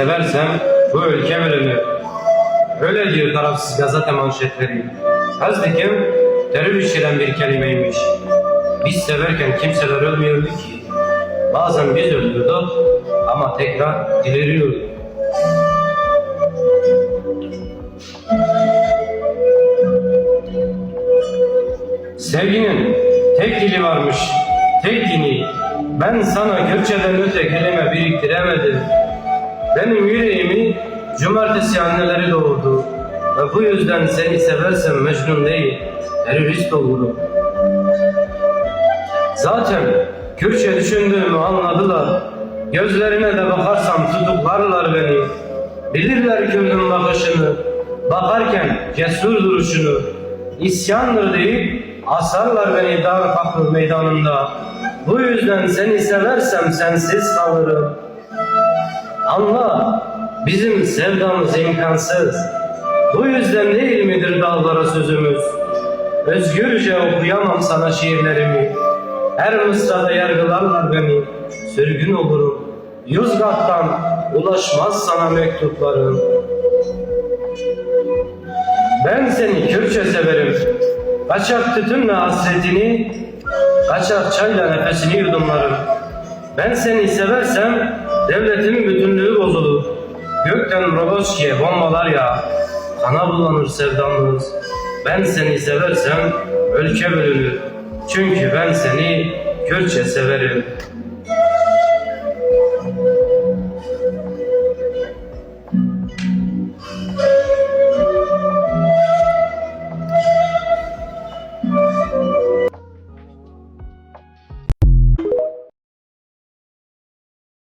seversem bu ülke bölünür. Öyle diyor tarafsız gazete manşetleri. Hazdikim terör işlenen bir kelimeymiş. Biz severken kimseler ölmüyordu ki. Bazen biz ölüyorduk ama tekrar diriliyorduk. Sevginin tek dili varmış, tek dini. Ben sana Kürtçeden öte kelime biriktiremedim. Benim yüreğimi cumartesi anneleri doğurdu. Ve bu yüzden seni seversem Mecnun değil, terörist olurum. Zaten Kürtçe düşündüğümü anladılar. Gözlerine de bakarsam tutuklarlar beni. Bilirler Kürt'ün bakışını, bakarken cesur duruşunu. İsyandır deyip asarlar beni dağ kapı meydanında. Bu yüzden seni seversem sensiz kalırım. Anla, bizim sevdamız imkansız. Bu yüzden değil midir dağlara sözümüz? Özgürce okuyamam sana şiirlerimi. Her mısrada yargılarlar beni. Sürgün olurum. Yozgat'tan ulaşmaz sana mektuplarım. Ben seni Kürtçe severim. Kaçak tütünle hasretini, kaçak çayla nefesini yudumlarım. Ben seni seversem devletin bütünlüğü bozulur. Gökten Roboski'ye bombalar ya, kana bulanır sevdamız. Ben seni seversem ülke bölünür. Çünkü ben seni Kürtçe severim.